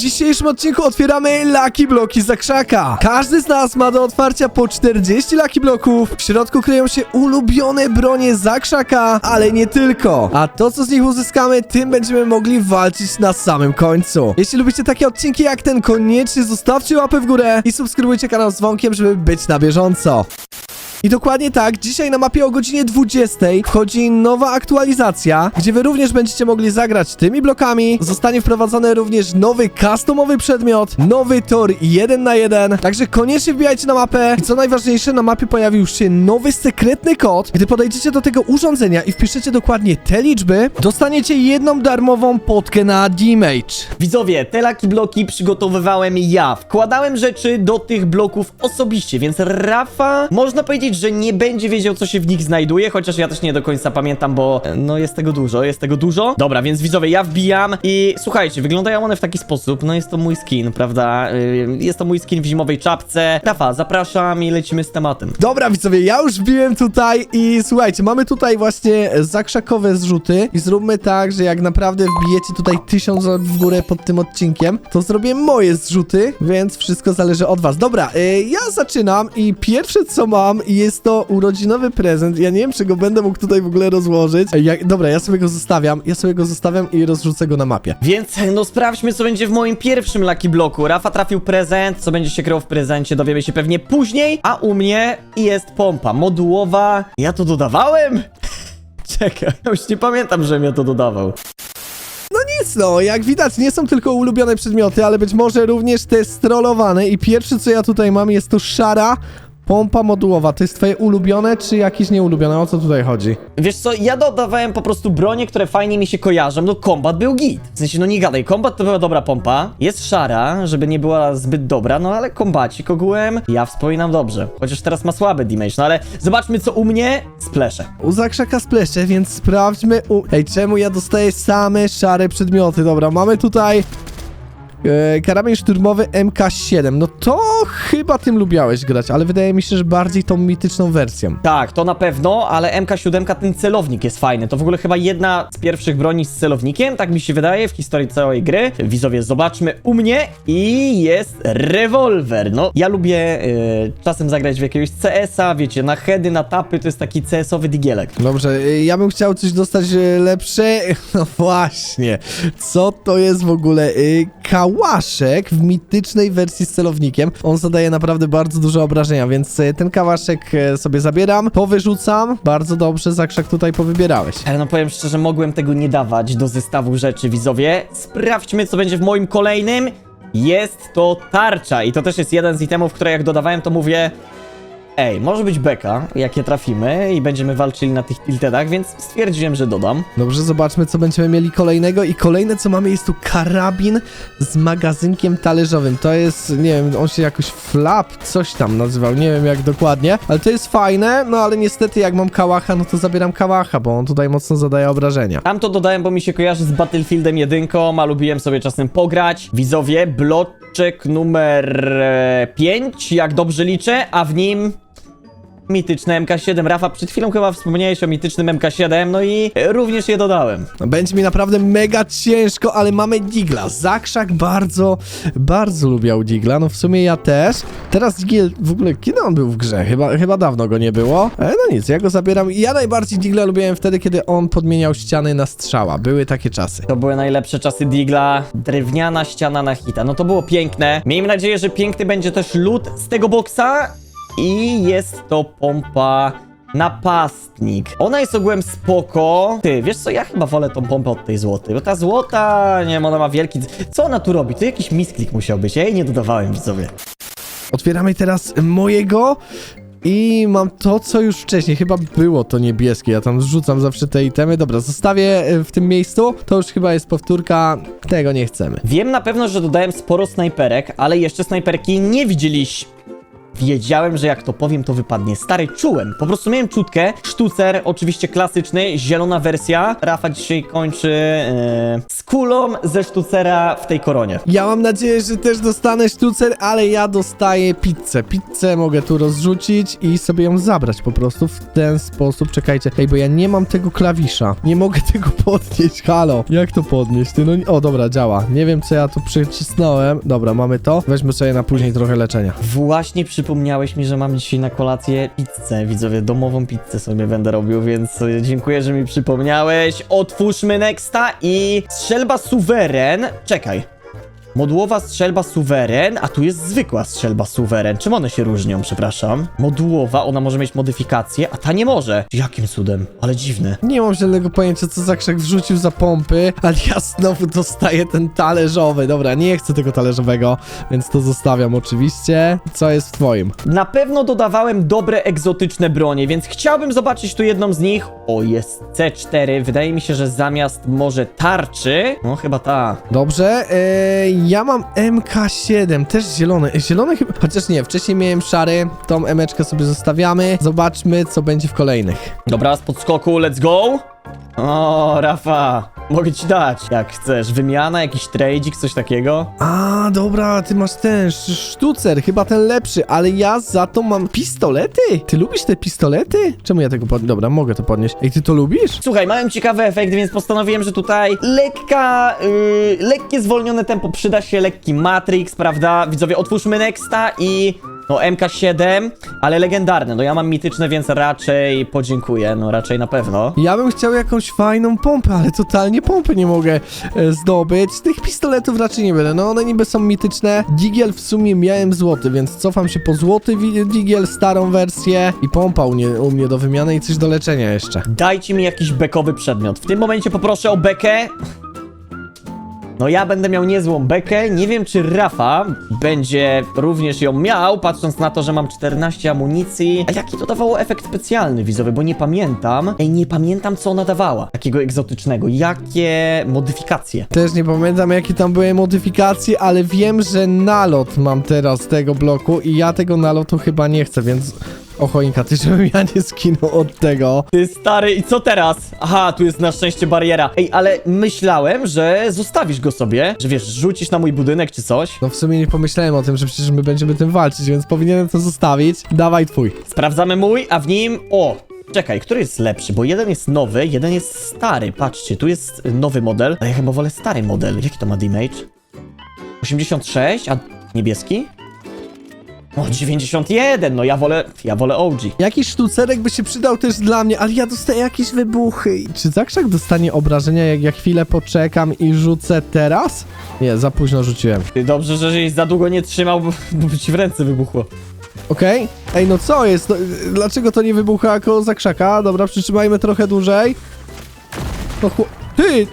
dzisiejszym odcinku otwieramy Lucky Bloki za krzaka. Każdy z nas ma do otwarcia po 40 Lucky Bloków. W środku kryją się ulubione bronie za krzaka, ale nie tylko. A to, co z nich uzyskamy, tym będziemy mogli walczyć na samym końcu. Jeśli lubicie takie odcinki jak ten, koniecznie zostawcie łapę w górę i subskrybujcie kanał z dzwonkiem, żeby być na bieżąco. I dokładnie tak, dzisiaj na mapie o godzinie 20 wchodzi nowa aktualizacja, gdzie wy również będziecie mogli zagrać tymi blokami. Zostanie wprowadzony również nowy customowy przedmiot, nowy tor 1 na 1. Także koniecznie wbijajcie na mapę. I co najważniejsze, na mapie pojawił się nowy sekretny kod. Gdy podejdziecie do tego urządzenia i wpiszecie dokładnie te liczby, dostaniecie jedną darmową potkę na damage. Widzowie, te laki bloki przygotowywałem ja. Wkładałem rzeczy do tych bloków osobiście, więc Rafa można powiedzieć, że nie będzie wiedział, co się w nich znajduje, chociaż ja też nie do końca pamiętam, bo e, no jest tego dużo, jest tego dużo. Dobra, więc widzowie, ja wbijam i słuchajcie, wyglądają one w taki sposób, no jest to mój skin, prawda? Yy, Jest to mój skin w zimowej czapce. Rafa, zapraszam i lecimy z tematem. Dobra, widzowie, ja już wbiłem tutaj i słuchajcie, mamy tutaj właśnie zakrzakowe zrzuty i zróbmy tak, że jak naprawdę wbijecie tutaj tysiąc w górę pod tym odcinkiem, to zrobię moje zrzuty, więc wszystko zależy od was. Dobra, y, ja zaczynam i pierwsze co mam jest to urodzinowy prezent. Ja nie wiem, czy go będę mógł tutaj w ogóle rozłożyć. Ej, Ja, dobra, ja sobie go zostawiam, ja sobie go zostawiam i rozrzucę go na mapie. Więc no sprawdźmy, co będzie w moim pierwszym Lucky Bloku. Rafa trafił prezent, co będzie się kryło w prezencie, dowiemy się pewnie później, a u mnie jest pompa modułowa. Ja to dodawałem? Czekaj, ja już nie pamiętam, żebym ja to dodawał. Nic no, jak widać nie są tylko ulubione przedmioty, ale być może również te strollowane i pierwsze co ja tutaj mam jest to szara pompa modułowa. To jest twoje ulubione czy jakieś nieulubione? O co tutaj chodzi? Wiesz co, ja dodawałem po prostu bronie, które fajnie mi się kojarzą, no kombat był git. W sensie, no nie gadaj, kombat to była dobra pompa, jest szara, żeby nie była zbyt dobra, no ale kombacik ogółem ja wspominam dobrze. Chociaż teraz ma słaby damage, no ale zobaczmy co u mnie, splesze. U zakrzaka splesze, więc sprawdźmy u... Ej, czemu ja dostaję same szare przedmioty? Dobra, mamy tutaj... E, karabin szturmowy MK7. No to chyba tym lubiałeś grać, ale wydaje mi się, że bardziej tą mityczną wersją. Tak, to na pewno, ale MK7 ten celownik jest fajny. To w ogóle chyba jedna z pierwszych broni z celownikiem, tak mi się wydaje, w historii całej gry. Widzowie, zobaczmy u mnie i jest rewolwer. No, ja lubię y, czasem zagrać w jakiegoś CS-a, wiecie, na heady, na tapy, to jest taki CS-owy digielek. Dobrze, y, ja bym chciał coś dostać y, lepsze. No właśnie. Co to jest w ogóle? Y, Kałaszek w mitycznej wersji z celownikiem. On zadaje naprawdę bardzo dużo obrażenia, więc y, ten kałaszek y, sobie zabieram, powyrzucam. Bardzo dobrze, Zakrzak tutaj powybierałeś. Ale no powiem szczerze, mogłem tego nie dawać do zestawu rzeczy, widzowie. Sprawdźmy, co będzie w moim kolejnym. Jest to tarcza i to też jest jeden z itemów, które jak dodawałem, to mówię... Ej, może być beka, jak je trafimy i będziemy walczyli na tych tiltedach, więc stwierdziłem, że dodam. Dobrze, zobaczmy, co będziemy mieli kolejnego. I kolejne, co mamy, jest tu karabin z magazynkiem talerzowym. To jest, nie wiem, on się jakoś flap, coś tam nazywał, nie wiem jak dokładnie, ale to jest fajne, no ale niestety jak mam kałacha, no to zabieram kałacha, bo on tutaj mocno zadaje obrażenia. Tam to dodałem, bo mi się kojarzy z Battlefieldem 1, a lubiłem sobie czasem pograć. Widzowie, bloczek numer 5, jak dobrze liczę, a w nim mityczne MK7. Rafa, przed chwilą chyba wspomniałeś o mitycznym MK7, no i również je dodałem. No, Będzie mi naprawdę mega ciężko, ale mamy Digla. Zakrzak bardzo, bardzo lubiał Digla, no w sumie ja też. Teraz Digel, w ogóle kiedy on był w grze? Chyba, chyba dawno go nie było. Ale no nic, ja go zabieram. Ja najbardziej Digla lubiłem wtedy, kiedy on podmieniał ściany na strzała. Były takie czasy. To były najlepsze czasy Digla. Drewniana ściana na hita. No to było piękne. Miejmy nadzieję, że piękny będzie też lód z tego boksa. I jest to pompa napastnik. Ona jest ogółem spoko. Ty, wiesz co, ja chyba wolę tą pompę od tej złotej, bo ta złota, nie wiem, ona ma wielki... Co ona tu robi? To jakiś misklik musiał być, ja jej nie dodawałem, widzowie. Otwieramy teraz mojego. I mam to, co już wcześniej, chyba było to niebieskie, ja tam zrzucam zawsze te itemy. Dobra, zostawię e, w tym miejscu, to już chyba jest powtórka, tego nie chcemy. Wiem na pewno, że dodałem sporo snajperek, ale jeszcze snajperki nie widzieliśmy. Wiedziałem, że jak to powiem, to wypadnie. Stary, czułem. Po prostu miałem czutkę. Sztucer, oczywiście klasyczny, zielona wersja. Rafa dzisiaj kończy e, z kulą ze sztucera w tej koronie. Ja mam nadzieję, że też dostanę sztucer, ale ja dostaję pizzę. Pizzę mogę tu rozrzucić i sobie ją zabrać po prostu w ten sposób. Czekajcie, ej, bo ja nie mam tego klawisza. Nie mogę tego podnieść, halo. Jak to podnieść? Ty, no, o, dobra, działa. Nie wiem, co ja tu przycisnąłem. Dobra, mamy to. Weźmy sobie na później trochę leczenia. Właśnie przypomniałeś mi, że mam dzisiaj na kolację pizzę. Widzowie, domową pizzę sobie będę robił, więc e, dziękuję, że mi przypomniałeś. Otwórzmy Nexta i strzelba suweren. Czekaj. Modułowa strzelba suweren, a tu jest zwykła strzelba suweren. Czym one się różnią, przepraszam? Modułowa, ona może mieć modyfikacje, a ta nie może. Jakim cudem? Ale dziwne. Nie mam żadnego pojęcia, co Zakrzak wrzucił za pompy, ale ja znowu dostaję ten talerzowy. Dobra, nie chcę tego talerzowego, więc to zostawiam oczywiście. Co jest w twoim? Na pewno dodawałem dobre egzotyczne bronie, więc chciałbym zobaczyć tu jedną z nich. O, jest C4. Wydaje mi się, że zamiast może tarczy. No, chyba ta. Dobrze, e, ja mam MK7, też zielony. Zielony chyba, chociaż nie, wcześniej miałem szary, tą emeczkę sobie zostawiamy. Zobaczmy, co będzie w kolejnych. Dobra, z podskoku, let's go. O, Rafa, mogę ci dać, jak chcesz. Wymiana, jakiś trade'ik, coś takiego. A, dobra, ty masz ten sz- sztucer, chyba ten lepszy, ale ja za to mam pistolety. Ty lubisz te pistolety? Czemu ja tego pod... Dobra, mogę to podnieść. Ej, ty to lubisz? Słuchaj, mają ciekawy efekt, więc postanowiłem, że tutaj lekka, yy, lekkie zwolnione tempo przyda się, lekki Matrix, prawda? Widzowie, otwórzmy Nexta i... No, MK7, ale legendarne. No, ja mam mityczne, więc raczej podziękuję. No, raczej na pewno. Ja bym chciał jakąś fajną pompę, ale totalnie pompy nie mogę e, zdobyć. Tych pistoletów raczej nie będę. No one niby są mityczne. Digiel w sumie miałem złoty, więc cofam się po złoty digiel, starą wersję i pompa u mnie, u mnie do wymiany i coś do leczenia jeszcze. Dajcie mi jakiś bekowy przedmiot. W tym momencie poproszę o bekę. No ja będę miał niezłą bekę. Nie wiem, czy Rafa będzie również ją miał, patrząc na to, że mam 14 amunicji. A jaki to dawało efekt specjalny, widzowie, bo nie pamiętam. Ej, nie pamiętam, co ona dawała. Takiego egzotycznego. Jakie modyfikacje. Też nie pamiętam jakie tam były modyfikacje, ale wiem, że nalot mam teraz tego bloku i ja tego nalotu chyba nie chcę, więc... O choinka, ty żebym ja nie skinął od tego. Ty stary, i co teraz? Aha, tu jest na szczęście bariera. Ej, ale myślałem, że zostawisz go sobie, że wiesz, rzucisz na mój budynek czy coś. No w sumie nie pomyślałem o tym, że przecież my będziemy tym walczyć, więc powinienem to zostawić. Dawaj twój. Sprawdzamy mój, a w nim. O! Czekaj, który jest lepszy? Bo jeden jest nowy, jeden jest stary. Patrzcie, tu jest nowy model, ale ja chyba wolę stary model. Jaki to ma damage? 86, a niebieski? O, 91, no ja wolę, ja wolę OG. Jakiś sztucerek by się przydał też dla mnie, ale ja dostaję jakieś wybuchy. Czy Zakrzak dostanie obrażenia, jak ja chwilę poczekam i rzucę teraz? Nie, za późno rzuciłem. Ty dobrze, że żeś za długo nie trzymał, bo, bo by ci w ręce wybuchło. Okej? Ej, no co jest? No, y, dlaczego to nie wybucha jako Zakrzaka? Dobra, przytrzymajmy trochę dłużej. No chło... Ty!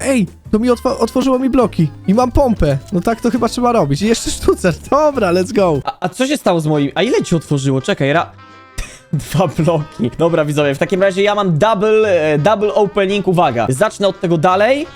Ej, to mi otw otworzyło mi bloki. I mam pompę. No tak to chyba trzeba robić. I jeszcze sztucer. Dobra, let's go. A, a co się stało z moim? A ile ci otworzyło? Czekaj, ra... Dwa bloki. Dobra, widzowie, w takim razie ja mam double, e, double opening. Uwaga, zacznę od tego dalej.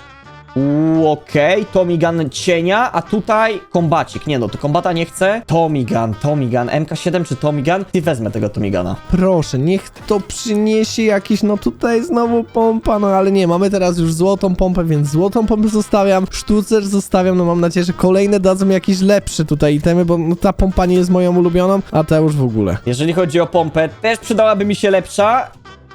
Uuu, Okej, Tommy Gun cienia, a tutaj kombacik. Nie no, to kombata nie chcę. Tommy Gun, Tommy Gun, MK7 czy Tommy Gun? Ty wezmę tego Tommy Guna. Proszę, niech to przyniesie jakiś, no tutaj znowu pompa, no ale nie, mamy teraz już złotą pompę, więc złotą pompę zostawiam, sztucer zostawiam, no mam nadzieję, że kolejne dadzą jakieś lepsze tutaj itemy, bo no, ta pompa nie jest moją ulubioną, a ta już w ogóle. Jeżeli chodzi o pompę, też przydałaby mi się lepsza.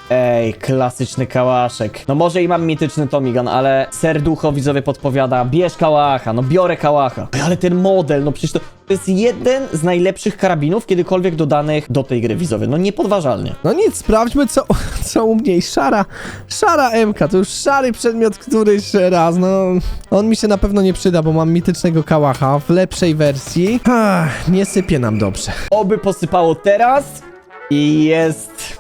Ej, klasyczny kałaszek. No może i mam mityczny Tommy Gun, ale serducho widzowie podpowiada, bierz kałacha, no biorę kałacha. Ej, Ale ten model, no przecież to, to jest jeden z najlepszych karabinów kiedykolwiek dodanych do tej gry widzowie, no niepodważalnie. No nic, sprawdźmy co, co u mnie. Szara, szara MK, to już szary przedmiot któryś raz, no on mi się na pewno nie przyda, bo mam mitycznego kałacha w lepszej wersji. Ach, nie sypie nam dobrze. Oby posypało teraz i jest...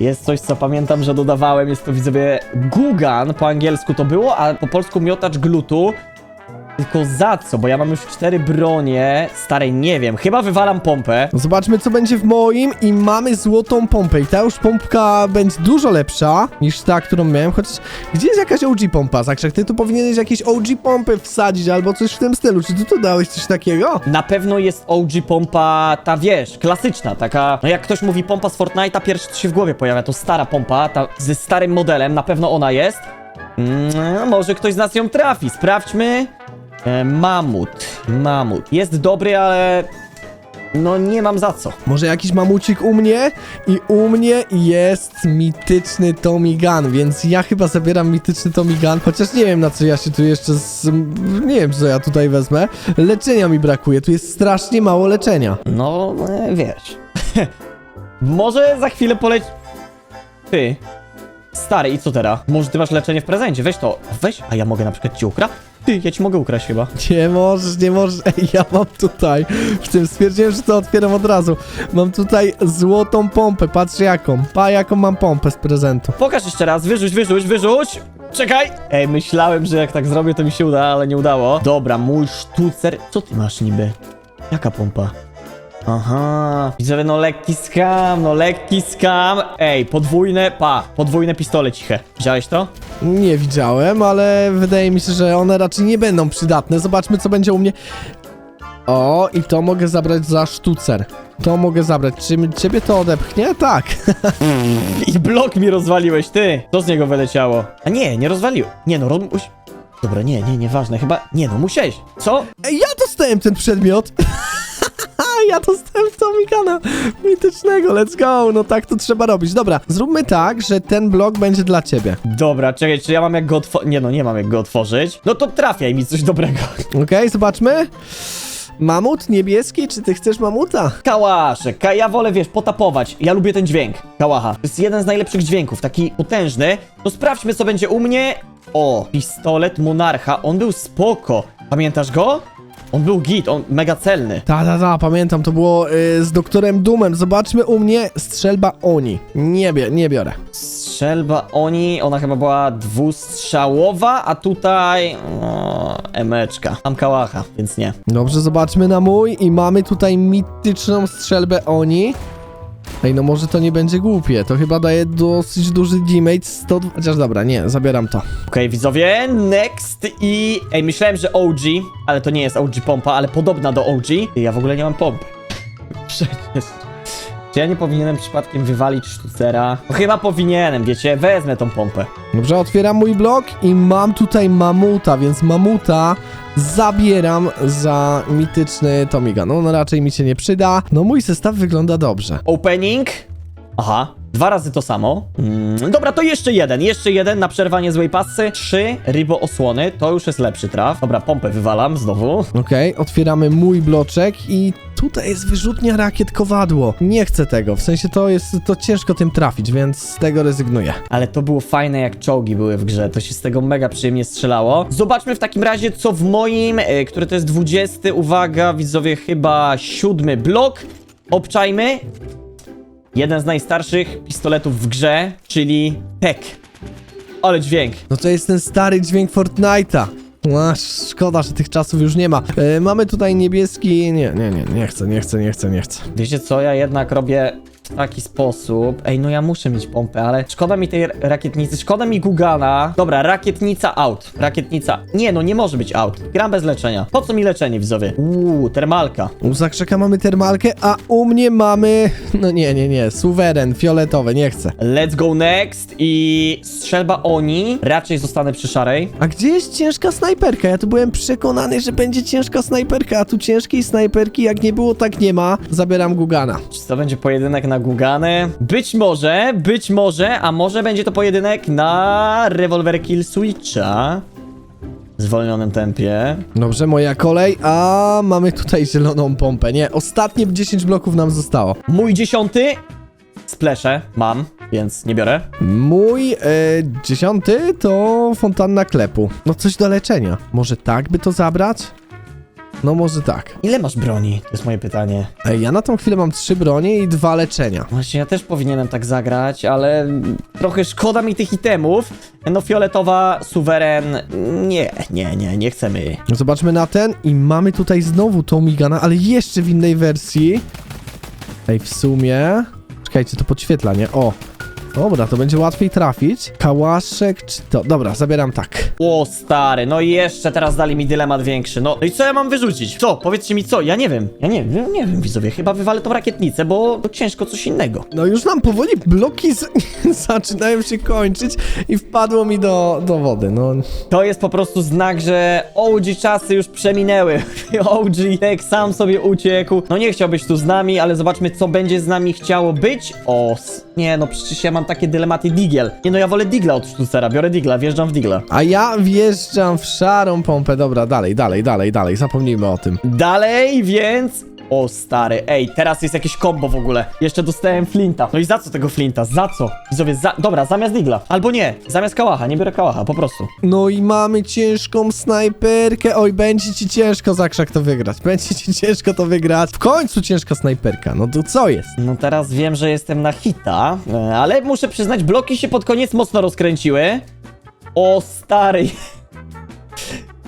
Jest coś, co pamiętam, że dodawałem, jest to widzowie Gugan, po angielsku to było, a po polsku miotacz glutu. Tylko za co? Bo ja mam już cztery bronie. Starej, nie wiem. Chyba wywalam pompę. Zobaczmy, co będzie w moim i mamy złotą pompę. I ta już pompka będzie dużo lepsza niż ta, którą miałem, chociaż gdzie jest jakaś OG pompa? Zakrzak, ty tu powinieneś jakieś OG pompy wsadzić albo coś w tym stylu. Czy ty tu dałeś coś takiego? Na pewno jest OG pompa, ta wiesz, klasyczna, taka, no jak ktoś mówi pompa z Fortnite'a, pierwsze co się w głowie pojawia, to stara pompa, ta ze starym modelem, na pewno ona jest. Mm, może ktoś z nas ją trafi, sprawdźmy. E, mamut, mamut. Jest dobry, ale no nie mam za co. Może jakiś mamucik u mnie? I u mnie jest mityczny Tommy Gun, więc ja chyba zabieram mityczny Tommy Gun, chociaż nie wiem na co ja się tu jeszcze z... nie wiem co ja tutaj wezmę. Leczenia mi brakuje, tu jest strasznie mało leczenia. No, e, wiesz. Może za chwilę poleć... Ty. Stary, i co teraz? Może ty masz leczenie w prezencie? Weź to. Weź, a ja mogę na przykład ci ukraść? Ty, ja ci mogę ukraść chyba. Nie możesz, nie możesz. Ej, ja mam tutaj. W tym stwierdziłem, że to otwieram od razu. Mam tutaj złotą pompę. Patrz jaką. Pa, jaką mam pompę z prezentu. Pokaż jeszcze raz, wyrzuć, wyrzuć, wyrzuć! Czekaj! Ej, myślałem, że jak tak zrobię, to mi się uda, ale nie udało. Dobra, mój sztucer... Co ty masz niby? Jaka pompa? Aha, widzowie, no lekki skam, no lekki skam. Ej, podwójne, pa, podwójne pistole ciche. Widziałeś to? Nie widziałem, ale wydaje mi się, że one raczej nie będą przydatne. Zobaczmy, co będzie u mnie. O, i to mogę zabrać za sztucer. To mogę zabrać. Czy ciebie to odepchnie? Tak. I blok mi rozwaliłeś, ty! Co z niego wyleciało? A nie, nie rozwalił. Nie no, roz... Dobra, nie, nie, nieważne, chyba... Nie no, musiałeś. Co? Ej, ja dostałem ten przedmiot. Ja dostałem Tomikana mitycznego. Let's go. No tak to trzeba robić. Dobra, zróbmy tak, że ten blok będzie dla ciebie. Dobra, czekaj, czy ja mam jak go otworzyć? Nie no, nie mam jak go otworzyć. No to trafiaj mi coś dobrego. Okej, zobaczmy. Mamut niebieski, czy ty chcesz mamuta? Kałaszek, ka ja wolę, wiesz, potapować. Ja lubię ten dźwięk. Kałacha. To jest jeden z najlepszych dźwięków, taki potężny. No sprawdźmy, co będzie u mnie. O, pistolet Monarcha, on był spoko. Pamiętasz go? On był git, on mega celny. Ta, ta, ta, pamiętam, to było y, z doktorem Doomem. Zobaczmy u mnie strzelba Oni. Nie, bie, nie biorę. Strzelba Oni, ona chyba była dwustrzałowa, a tutaj... O, emeczka. Mam kałacha, więc nie. Dobrze, zobaczmy na mój i mamy tutaj mityczną strzelbę Oni. Ej, no może to nie będzie głupie, to chyba daje dosyć duży damage, 100... Chociaż dobra, nie, zabieram to. Okej, widzowie, next i... Ej, myślałem, że OG, ale to nie jest OG pompa, ale podobna do OG. Ja w ogóle nie mam pompy. Przecież... Czy ja nie powinienem przypadkiem wywalić sztucera? No chyba powinienem, wiecie, wezmę tą pompę. Dobrze, otwieram mój blok i mam tutaj mamuta, więc mamuta zabieram za mityczny Tomiga. No, on raczej mi się nie przyda. No, mój zestaw wygląda dobrze. Opening. Aha, dwa razy to samo. Mm, dobra, to jeszcze jeden, jeszcze jeden na przerwanie złej pasy. Trzy rybo osłony, to już jest lepszy traf. Dobra, pompę wywalam znowu. Okej, otwieramy mój bloczek i tutaj jest wyrzutnia rakiet kowadło. Nie chcę tego, w sensie to jest, to ciężko tym trafić, więc z tego rezygnuję. Ale to było fajne, jak czołgi były w grze. To się z tego mega przyjemnie strzelało. Zobaczmy w takim razie, co w moim, e, który to jest 20, uwaga, widzowie, chyba siódmy blok. Obczajmy. Jeden z najstarszych pistoletów w grze, czyli Tek. Ale dźwięk. No to jest ten stary dźwięk Fortnite'a. A, szkoda, że tych czasów już nie ma. E, mamy tutaj niebieski... Nie, nie, nie, nie chcę, nie chcę, nie chcę, nie chcę. Wiecie co, ja jednak robię w taki sposób. Ej, no ja muszę mieć pompę, ale szkoda mi tej rakietnicy, szkoda mi Gugana. Dobra, rakietnica out. Rakietnica. Nie, no nie może być out. Gram bez leczenia. Po co mi leczenie, widzowie? Uuu, termalka. U Zakrzaka mamy termalkę, a u mnie mamy... No nie, nie, nie, suweren, fioletowe, nie chcę. Let's go next i strzelba Oni. Raczej zostanę przy szarej. A gdzie jest ciężka snajperka? Ja tu byłem przekonany, że będzie ciężka snajperka, a tu ciężkiej snajperki jak nie było, tak nie ma. Zabieram Gugana. Czy to będzie pojedynek na Gugany? Być może, być może, a może będzie to pojedynek na rewolwer kill Switcha. W zwolnionym tempie. Dobrze, moja kolej, a mamy tutaj zieloną pompę. Nie, ostatnie 10 bloków nam zostało. Mój dziesiąty. Spleszę mam, więc nie biorę. Mój e, dziesiąty to fontanna klepu. No coś do leczenia. Może tak by to zabrać? No może tak. Ile masz broni? To jest moje pytanie. Ej, ja na tą chwilę mam trzy bronie i dwa leczenia. Właśnie ja też powinienem tak zagrać, ale trochę szkoda mi tych itemów. No fioletowa, suweren, nie, nie, nie, nie chcemy. Zobaczmy na ten i mamy tutaj znowu Tomigana, ale jeszcze w innej wersji. Ej, w sumie... Czekajcie, to podświetla, nie? O! Dobra, to będzie łatwiej trafić. Kałaszek czy to... Dobra, zabieram tak. O stary, no i jeszcze teraz dali mi dylemat większy. No, no i co ja mam wyrzucić? Co? Powiedzcie mi co? Ja nie wiem. Ja nie wiem, nie wiem widzowie. Chyba wywalę tą rakietnicę, bo to ciężko coś innego. No już nam powoli bloki z... zaczynają się kończyć i wpadło mi do, do wody, no... To jest po prostu znak, że OG czasy już przeminęły. OG tak sam sobie uciekł. No nie chciał być tu z nami, ale zobaczmy co będzie z nami chciało być. O, nie no przecież ja mam takie dylematy Digiel. Nie no ja wolę Digla od Sztucera, biorę Digla, wjeżdżam w Digla. A ja wjeżdżam w szarą pompę. Dobra, dalej, dalej, dalej, dalej. Zapomnijmy o tym. Dalej, więc... O stary, ej, teraz jest jakieś kombo w ogóle. Jeszcze dostałem Flinta. No i za co tego Flinta? Za co? Widzowie, za... Dobra, zamiast Digla. Albo nie, zamiast Kałacha, nie biorę Kałacha, po prostu. No i mamy ciężką snajperkę. Oj, będzie ci ciężko, Zakrzak, to wygrać. Będzie ci ciężko to wygrać. W końcu ciężka snajperka. No to co jest? No teraz wiem, że jestem na hita, e, ale muszę przyznać, bloki się pod koniec mocno rozkręciły. O stary.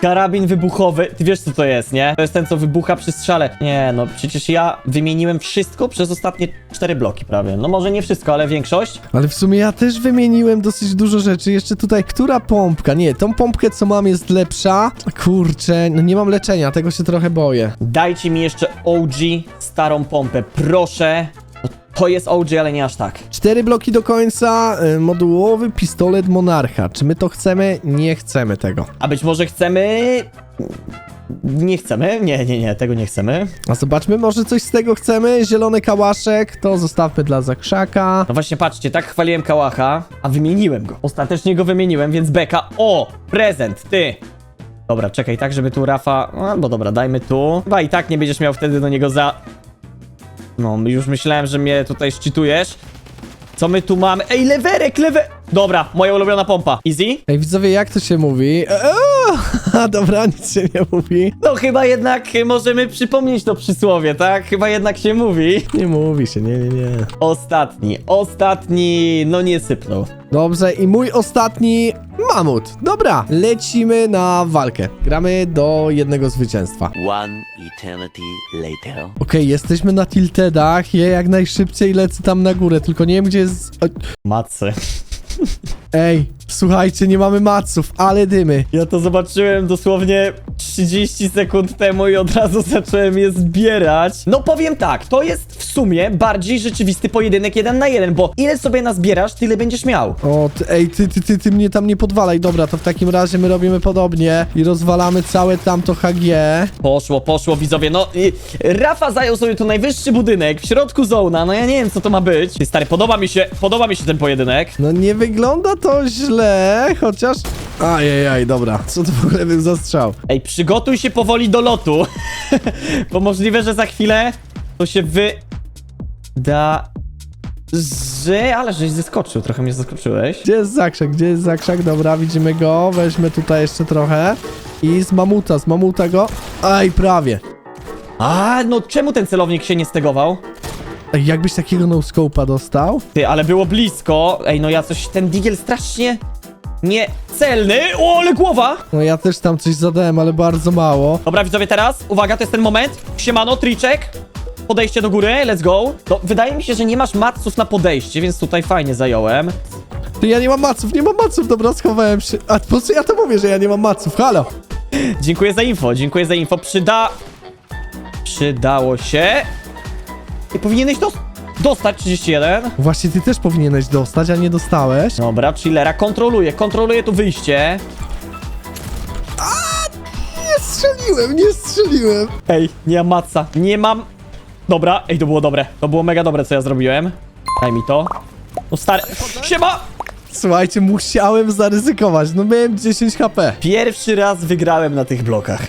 Karabin wybuchowy. Ty wiesz co to jest, nie? To jest ten, co wybucha przy strzale. Nie, no przecież ja wymieniłem wszystko przez ostatnie cztery bloki prawie. No może nie wszystko, ale większość. Ale w sumie ja też wymieniłem dosyć dużo rzeczy. Jeszcze tutaj, która pompka? Nie, tą pompkę, co mam, jest lepsza. Kurczę, no nie mam leczenia, tego się trochę boję. Dajcie mi jeszcze OG starą pompę, proszę. To jest OG, ale nie aż tak. Cztery bloki do końca, y, modułowy pistolet Monarcha. Czy my to chcemy? Nie chcemy tego. A być może chcemy... Nie chcemy? Nie, nie, nie, tego nie chcemy. A zobaczmy, może coś z tego chcemy? Zielony kałaszek, to zostawmy dla Zakrzaka. No właśnie, patrzcie, tak chwaliłem Kałacha, a wymieniłem go. Ostatecznie go wymieniłem, więc beka. O, prezent, ty. Dobra, czekaj, tak, żeby tu Rafa... No, bo dobra, dajmy tu. Chyba i tak nie będziesz miał wtedy do niego za... No, już myślałem, że mnie tutaj szczytujesz. Co my tu mamy? Ej, lewerek, lewe... Dobra, moja ulubiona pompa. Easy? Ej, widzowie, jak to się mówi? Eee, dobra, nic się nie mówi. No chyba jednak możemy przypomnieć to przysłowie, tak? Chyba jednak się mówi. Nie mówi się, nie, nie, nie. Ostatni, ostatni, no nie sypnął. Dobrze, i mój ostatni mamut. Dobra, lecimy na walkę. Gramy do jednego zwycięstwa. One eternity later. Okej, jesteśmy na tiltedach. Ja jak najszybciej lecę tam na górę, tylko nie wiem, gdzie jest... Matce. Ej, słuchajcie, nie mamy maców, ale dymy. Ja to zobaczyłem dosłownie 30 sekund temu i od razu zacząłem je zbierać. No powiem tak, to jest w sumie bardziej rzeczywisty pojedynek jeden na jeden, bo ile sobie nazbierasz, tyle będziesz miał. O, ty, ej, ty, ty, ty, ty mnie tam nie podwalaj. Dobra, to w takim razie my robimy podobnie i rozwalamy całe tamto HG. Poszło, poszło widzowie, no i Rafa zajął sobie tu najwyższy budynek w środku zona, no ja nie wiem co to ma być. Ty stary, podoba mi się, podoba mi się ten pojedynek. No nie wygląda to źle, chociaż... Ajajaj, dobra, co to w ogóle był za strzał? Ej, przygotuj się powoli do lotu, bo możliwe, że za chwilę to się wy... Da... Że... Ale żeś zeskoczył, trochę mnie zaskoczyłeś. Gdzie jest zakrzak? Gdzie jest zakrzak? Dobra, widzimy go. Weźmy tutaj jeszcze trochę. I z mamuta, z mamuta go. Aj, prawie. A, no czemu ten celownik się nie stegował? Jakbyś takiego no-scope'a dostał? Ty, ale było blisko. Ej, no ja coś, ten digiel strasznie nie celny. O, ale głowa! No ja też tam coś zadałem, ale bardzo mało. Dobra, widzowie, teraz, uwaga, to jest ten moment. Siemano, triczek. Podejście do góry, let's go. No, wydaje mi się, że nie masz matców na podejście, więc tutaj fajnie zająłem. Ty, ja nie mam maców, nie mam maców, dobra, schowałem się. A po co ja to mówię, że ja nie mam maców? Halo? Dziękuję za info, dziękuję za info. Przyda... Przydało się. I powinieneś dos dostać 31. Właśnie ty też powinieneś dostać, a nie dostałeś. Dobra, chillera, kontroluję, kontroluję tu wyjście. Nie strzeliłem, nie strzeliłem. Ej, nie mam matca, nie mam... Dobra, ej, to było dobre. To było mega dobre, co ja zrobiłem. Daj mi to. No stary... Siema! Słuchajcie, musiałem zaryzykować. No miałem 10 HP. Pierwszy raz wygrałem na tych blokach.